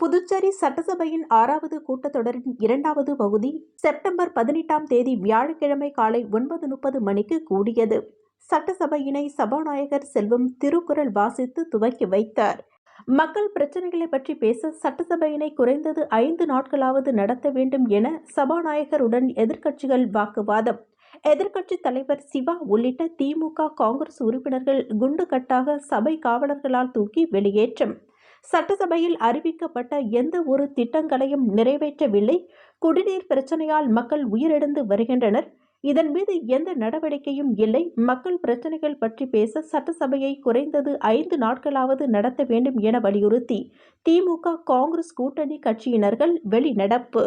புதுச்சேரி சட்டசபையின் ஆறாவது கூட்டத்தொடரின் இரண்டாவது பகுதி செப்டம்பர் பதினெட்டாம் தேதி வியாழக்கிழமை காலை ஒன்பது முப்பது மணிக்கு கூடியது. சட்டசபையினை சபாநாயகர் செல்வம் திருக்குறள் வாசித்து துவக்கி வைத்தார். மக்கள் பிரச்சனைகளை பற்றி பேச சட்டசபையினை குறைந்தது ஐந்து நாட்களாவது நடத்த வேண்டும் என சபாநாயகருடன் எதிர்க்கட்சிகள் வாக்குவாதம். எதிர்க்கட்சித் தலைவர் சிவா உள்ளிட்ட திமுக காங்கிரஸ் உறுப்பினர்கள் குண்டுகட்டாக சபை காவலர்களால் தூக்கி வெளியேற்றம். சட்டசபையில் அறிவிக்கப்பட்ட எந்த ஒரு திட்டங்களையும் நிறைவேற்றவில்லை. குடிநீர் பிரச்சனையால் மக்கள் உயிரிழந்து வருகின்றனர். இதன் மீது எந்த நடவடிக்கையும் இல்லை. மக்கள் பிரச்சனைகள் பற்றி பேச சட்டசபையை குறைந்தது ஐந்து நாட்களாவது நடத்த வேண்டும் என வலியுறுத்தி திமுக காங்கிரஸ் கூட்டணி கட்சியினர்கள் வெளிநடப்பு.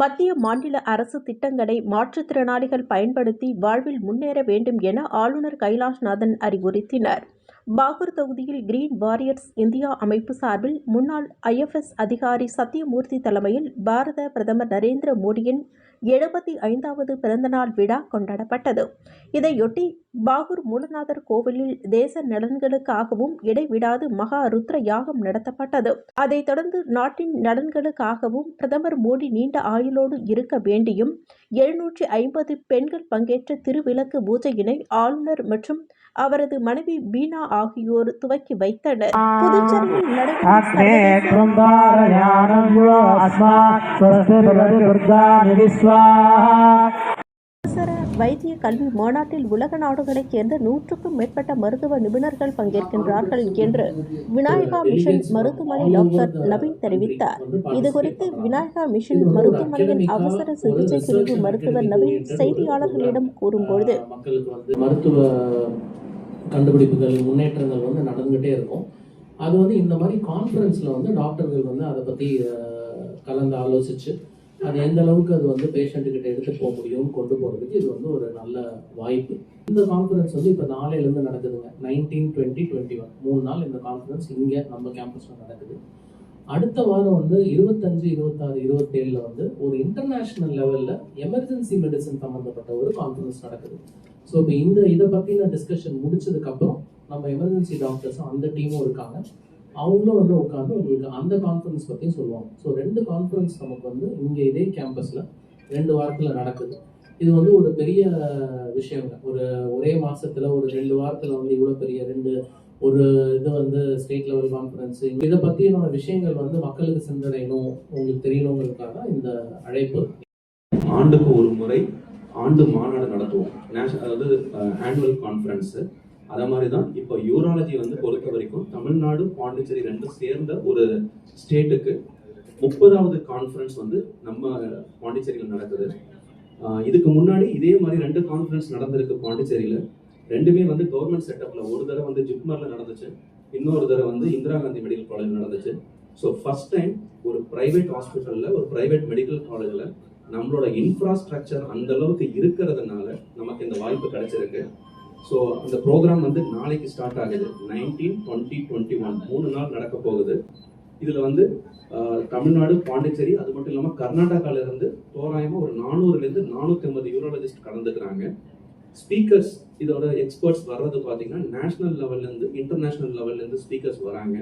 மத்திய மாநில அரசு திட்டங்களை மாற்றுத்திறனாளிகள் பயன்படுத்தி வாழ்வில் முன்னேற வேண்டும் என ஆளுநர் கைலாஷ்நாதன் அறிவுறுத்தினர். பாகூர் தொகுதியில் கிரீன் வாரியர்ஸ் இந்தியா அமைப்பு சார்பில் முன்னாள் ஐஎஃப்எஸ் அதிகாரி சத்யமூர்த்தி தலைமையில் பாரத பிரதமர் நரேந்திர மோடியின் எழுபத்தி ஐந்தாவது பிறந்தநாள் விழா கொண்டாடப்பட்டது. இதையொட்டி பாகூர் மூலநாதர் கோவிலில் தேச நலன்களுக்காகவும் இடைவிடாது மகா ருத்ர யாகம் நடத்தப்பட்டது. அதைத் தொடர்ந்து நாட்டின் நலன்களுக்காகவும் பிரதமர் மோடி நீண்ட ஆயுளோடு இருக்க வேண்டியும் எழுநூற்றி ஐம்பது பெண்கள் பங்கேற்ற திருவிளக்கு பூஜையினை ஆளுநர் மற்றும் அவரது மனைவி பீனா ஆகியோர் துவக்கி வைத்தனர். புதுச்சேரியில் நடைபெறும் வைத்திய கல்வி மாநாட்டில் உலக நாடுகளைச் சேர்ந்த நூற்றுக்கும் மேற்பட்ட மருத்துவ நிபுணர்கள் பங்கேற்கின்றார்கள் என்று விநாயகா மிஷன் மருத்துவமனை டாக்டர் நவீன் தெரிவித்தார். இதுகுறித்து விநாயகா மிஷன் மருத்துவமனையின் அவசர சிகிச்சை பிரிவு மருத்துவர் நவீன் செய்தியாளர்களிடம் கூறும்பொழுது மருத்துவ கண்டுபிடிப்புகள் முன்னேற்றங்கள் வந்து நடந்துகிட்டே இருக்கும். அது வந்து இந்த மாதிரி கான்ஃபரன்ஸில் வந்து டாக்டர்கள் வந்து அதை பற்றி கலந்து ஆலோசித்து அது எந்த அளவுக்கு அது வந்து பேஷண்ட்டுக்கிட்ட எடுத்து போக முடியும் கொண்டு போகிறதுக்கு இது வந்து ஒரு நல்ல வாய்ப்பு. இந்த கான்ஃபரன்ஸ் வந்து இப்போ நாளையிலேருந்து நடக்குதுங்க. நைன்டீன் டுவெண்ட்டி டுவெண்ட்டி ஒன் மூணு நாள் இந்த கான்ஃபரன்ஸ் இங்கே நம்ம கேம்பஸில் நடக்குது. அடுத்த வாரம் வந்து இருபத்தஞ்சு இருபத்தாறு இருபத்தேழில் வந்து ஒரு இன்டர்நேஷ்னல் லெவலில் எமர்ஜென்சி மெடிசன் சம்மந்தப்பட்ட ஒரு கான்ஃபரன்ஸ் நடக்குது. ஸோ இப்போ இந்த இதை பற்றின டிஸ்கஷன் முடிச்சதுக்கப்புறம் நம்ம எமர்ஜென்சி டாக்டர்ஸும் அந்த டீமும் இருக்காங்க. அவங்களும் வந்து உட்காந்து உங்களுக்கு அந்த கான்ஃபரன்ஸ் பற்றியும் சொல்லுவாங்க. ஸோ ரெண்டு கான்ஃபரன்ஸ் நமக்கு வந்து இங்கே இதே கேம்பஸில் ரெண்டு வாரத்தில் நடக்குது. இது வந்து ஒரு பெரிய விஷயங்க. ஒரு ஒரே மாதத்தில் ஒரு ரெண்டு வாரத்தில் வந்து இவ்வளோ பெரிய ரெண்டு ஒரு இது வந்து ஸ்டேட் லெவல் கான்ஃபரன்ஸ் இதை பற்றியான விஷயங்கள் வந்து மக்களுக்கு சென்றடையணும் உங்களுக்கு தெரியணுங்கிறதுக்காக தான் இந்த அழைப்பு. ஆண்டுக்கு ஒரு முறை ஆண்டு மாநாடு நடத்துவோம். நேஷ அதாவது ஆனுவல் கான்ஃபரன்ஸு அதே மாதிரி தான் இப்போ யூராலஜி வந்து பொறுத்த வரைக்கும் தமிழ்நாடு பாண்டிச்சேரி ரெண்டும் சேர்ந்த ஒரு ஸ்டேட்டுக்கு முப்பதாவது கான்ஃபரன்ஸ் வந்து நம்ம பாண்டிச்சேரியில் நடக்குது. இதுக்கு முன்னாடி இதே மாதிரி ரெண்டு கான்ஃபரன்ஸ் நடந்திருக்கு பாண்டிச்சேரியில். ரெண்டுமே வந்து கவர்மெண்ட் செட்டப்பில் ஒரு தடவை வந்து ஜிப்மரில் நடந்துச்சு. இன்னொரு தடவை வந்து இந்திரா காந்தி மெடிக்கல் காலேஜ் நடந்துச்சு. ஸோ ஃபர்ஸ்ட் டைம் ஒரு ப்ரைவேட் ஹாஸ்பிட்டலில் ஒரு ப்ரைவேட் மெடிக்கல் காலேஜில் நம்மளோட இன்ஃப்ராஸ்ட்ரக்சர் அந்த அளவுக்கு இருக்கிறதுனால நமக்கு இந்த வாய்ப்பு கிடைச்சிருக்கு. ஸோ அந்த ப்ரோக்ராம் வந்து நாளைக்கு ஸ்டார்ட் ஆகுது. நைன்டீன் டுவெண்ட்டி டுவெண்ட்டி ஒன் மூணு நாள் நடக்க போகுது. இதில் வந்து தமிழ்நாடு பாண்டிச்சேரி அது மட்டும் இல்லாமல் கர்நாடகாவிலேருந்து தோராயமாக ஒரு நானூறுலேருந்து நானூற்றி ஐம்பது யூரோலஜிஸ்ட் கலந்துக்கிறாங்க. ஸ்பீக்கர்ஸ் இதோட எக்ஸ்பர்ட்ஸ் வர்றது பார்த்தீங்கன்னா நேஷனல் லெவல்லேருந்து இன்டர்நேஷ்னல் லெவல்லேருந்து ஸ்பீக்கர்ஸ் வராங்க.